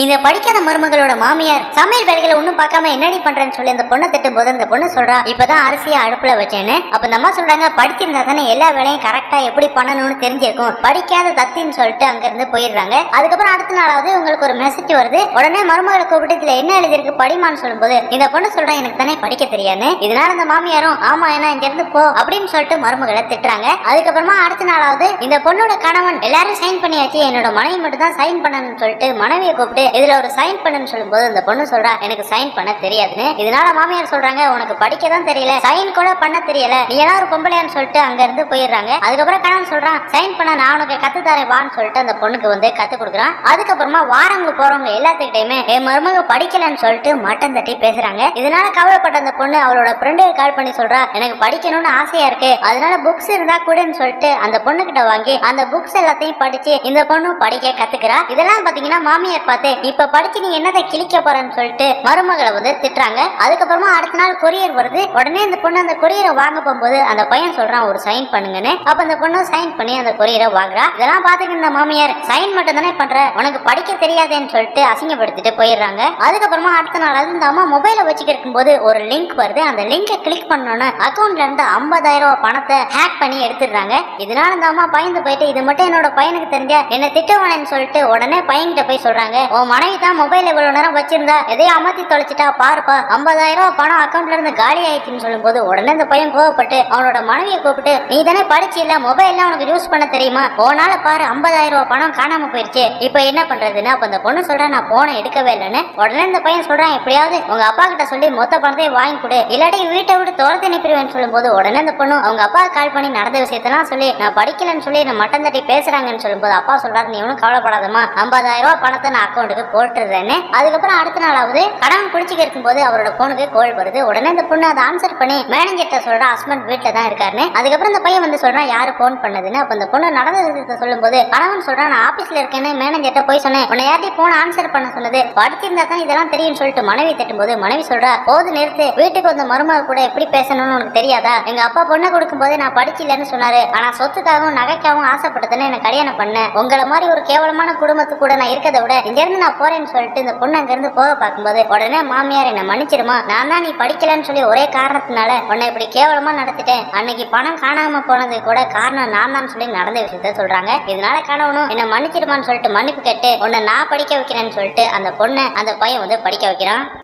இந்த படிக்காத மருமகளோட மாமியார் சமையல் வேலைகளை ஒன்றும் பார்க்காம என்னடி பண்றேன்னு சொல்லி அந்த பொண்ணை திட்டும் போது அந்த பொண்ணு சொல்றா இப்பதான் அரிசியை அடுப்புல வச்சேன்னு. அப்ப இந்த அம்மா சொல்றாங்க படிச்சிருந்தா தானே எல்லா வேலையும் கரெக்டா எப்படி பண்ணணும்னு தெரிஞ்சிருக்கும். படிக்காத தத்தின்னு சொல்லிட்டு அங்க இருந்து போயிடுறாங்க. அதுக்கப்புறம் அடுத்த நாளாவது உங்களுக்கு ஒரு மெசேஜ் வருது. உடனே மருமகளை கூப்பிட்டு இதுல என்ன எழுதிருக்கு படிமான்னு சொல்லும்போது இந்த பொண்ணு சொல்றா எனக்கு தானே படிக்க தெரியாது இதனால அந்த மாமியாரும் ஆமா என்ன இங்க இருந்து போ அப்படின்னு சொல்லிட்டு மருமகளை திட்டுறாங்க. அதுக்கப்புறமா அடுத்த நாளாவது இந்த பொண்ணோட கணவன் எல்லாரும் சைன் பண்ணியாச்சு. என்னோட மனைவி மட்டும் தான் சைன் பண்ணணும்னு சொல்லிட்டு மனைவியை கூப்பிட்டு இதுல ஒரு சைன் பண்ணுன்னு சொல்லும்போது அந்த பொண்ணு சொல்றா எனக்கு சைன் பண்ண தெரியாதுன்னு. இதனால மாமியார் சொல்றாங்க உனக்கு படிக்க தான் தெரியல. சைன் கூட பண்ண தெரியல. நீ எல்லாம் ஒரு பொம்பளையான்னு சொல்லிட்டு அங்க இருந்து போயிடுறாங்க. அதுக்கப்புறம் கணவன் சொல்றான் சைன் பண்ண நான் உனக்கு கத்து தரேன் வான்னு சொல்லிட்டு அந்த பொண்ணுக்கு வந்து கத்து கொடுக்குறான். அதுக்கப்புறமா வாரவங்க போறவங்க எல்லாத்துக்கிட்டையுமே என் மருமக படிக்கலன்னு சொல்லிட்டு மட்டம் தட்டி பேசுறாங்க. இதனால கவலைப்பட்ட அந்த பொண்ணு அவளோட ஃப்ரெண்டுக்கு கால் பண்ணி சொல்றா எனக்கு படிக்கணும்னு ஆசையா இருக்கு. அதனால புக்ஸ் இருந்தா கூடன்னு சொல்லிட்டு அந்த பொண்ணு கிட்ட வாங்கி அந்த புக்ஸ் எல்லாத்தையும் படிச்சு இந்த பொண்ணு படிக்க கத்துக்கிறா. இதெல்லாம் பாத்தீங்கன்னா மாமியார் பார்த்து இப்ப படிச்சு நீ என்னதை கிழிக்க போறன்னு சொல்லிட்டு மருமகளை வந்து திட்டுறாங்க. அதுக்கப்புறமா அடுத்த நாள் கொரியர் வருது. உடனே அந்த பொண்ணு அந்த கொரியரை வாங்க போகும்போது அந்த பையன் சொல்றான் ஒரு சைன் பண்ணுங்கன்னு. அப்ப அந்த பொண்ணு சைன் பண்ணி அந்த கொரியரை வாங்குறா. இதெல்லாம் பாத்துக்க இந்த மாமியார் சைன் மட்டும் தானே பண்ற? உனக்கு படிக்க தெரியாதேன்னு சொல்லிட்டு அசிங்கப்படுத்திட்டு போயிடுறாங்க. அதுக்கப்புறமா அடுத்த நாள் அது இந்த அம்மா மொபைலை வச்சுக்கிட்டு போது ஒரு லிங்க் வருது. அந்த லிங்கை கிளிக் பண்ணோன்னு அக்கௌண்ட்ல இருந்து ஐம்பதாயிரம் ரூபாய் பணத்தை ஹேக் பண்ணி எடுத்துடுறாங்க. இதனால இந்த அம்மா பயந்து போயிட்டு இது மட்டும் என்னோட பையனுக்கு தெரிஞ்ச என்ன திட்டவானேன்னு சொல்லிட்டு உடனே பையன்கிட்ட போய் சொல்றாங்க உன் மனைவி தான் மொபைல் இவ்வளவு நேரம் வச்சிருந்தா எதையும் அமர்த்தி தொலைச்சிட்டா பாருப்பா. ஐம்பதாயிரம் ரூபாய் பணம் அக்கௌண்ட்ல இருந்து காலி ஆயிடுச்சுன்னு சொல்லும்போது உடனே இந்த பையன் கோவப்பட்டு அவனோட மனைவியை கூப்பிட்டு நீ தானே படிச்சு இல்ல மொபைல்லாம் உனக்கு யூஸ் பண்ண தெரியுமா? போனால பாரு ஐம்பதாயிரம் ரூபாய் பணம் காணாம போயிருச்சு. இப்போ என்ன பண்றதுன்னு? அப்ப அந்த பொண்ணு சொல்றேன் நான் போனை எடுக்கவே இல்லைன்னு. உடனே இந்த பையன் சொல்றான் எப்படியாவது உங்க அப்பா கிட்ட சொல்லி மொத்த பணத்தையும் வாங்கி கொடு. இல்லாட்டி வீட்டை விட்டு துரத்து சொல்லும் சொல்லும்போது உடனே அந்த பொண்ணு அவங்க அப்பா கால் பண்ணி நடந்த விஷயத்தெல்லாம் சொல்லி நான் படிக்கலன்னு சொல்லி நான் மட்டம் தட்டி பேசுறாங்கன்னு சொல்லும்போது அப்பா சொல்றாரு நீ ஒன்றும் கவலைப்படாதமா ஐம்பதாயிரம் ரூபாய் பணத்தை நான் அவருக்கு போட்டுறேன்னு. அதுக்கப்புறம் அடுத்த நாளாவது கடன் இருக்கும் இருக்கும்போது அவரோட போனுக்கு கோல் வருது. உடனே இந்த பொண்ணு அதை ஆன்சர் பண்ணி மேனேஜர்கிட்ட சொல்றா ஹஸ்பண்ட் வீட்டில் தான் இருக்காருன்னு. அதுக்கப்புறம் இந்த பையன் வந்து சொல்றான் யாரு ஃபோன் பண்ணதுன்னு? அப்ப இந்த பொண்ணு நடந்த விஷயத்தை சொல்லும்போது கணவன் சொல்றான் நான் ஆபீஸ்ல இருக்கேன்னு மேனேஜர்கிட்ட போய் சொன்னேன். உன்னை யார்ட்டையும் போன் ஆன்சர் பண்ண சொன்னது. படிச்சிருந்தா தான் இதெல்லாம் தெரியும்னு சொல்லிட்டு மனைவி தட்டும்போது மனைவி சொல்றா போது நிறுத்து வீட்டுக்கு வந்த மருமக கூட எப்படி பேசணும்னு உனக்கு தெரியாதா? எங்க அப்பா பொண்ணை கொடுக்கும் போதே நான் படிச்சிலன்னு சொன்னாரு. ஆனா சொத்துக்காகவும் நகைக்காகவும் ஆசைப்பட்டதுன்னு எனக்கு கல்யாணம் பண்ணேன் உங்களை மாதிரி ஒரு கேவலமான குடும்பத்து கூட நான் இருக்கதை விட இங்க இருந்து நான் போறேன்னு சொல்லிட்டு இந்த பொண்ணு அங்கிருந்து போக பார்க்கும்போது உடனே மாமியார் என்ன மன்னிச்சிருமா? நான் தான் நீ படிக்கலன்னு சொல்லி ஒரே காரணத்தினால உன்னை இப்படி கேவலமா நடத்திட்டேன். அன்னைக்கு பணம் காணாம போனது கூட காரணம் நான் தான் சொல்லி நடந்த விஷயத்த சொல்றாங்க. இதனால கணவனும் என்ன மன்னிச்சிருமான்னு சொல்லிட்டு மன்னிப்பு கேட்டு உன்னை நான் படிக்க வைக்கிறேன்னு சொல்லிட்டு அந்த பொண்ணை அந்த பையன் வந்து படிக்க வைக்கிறான்.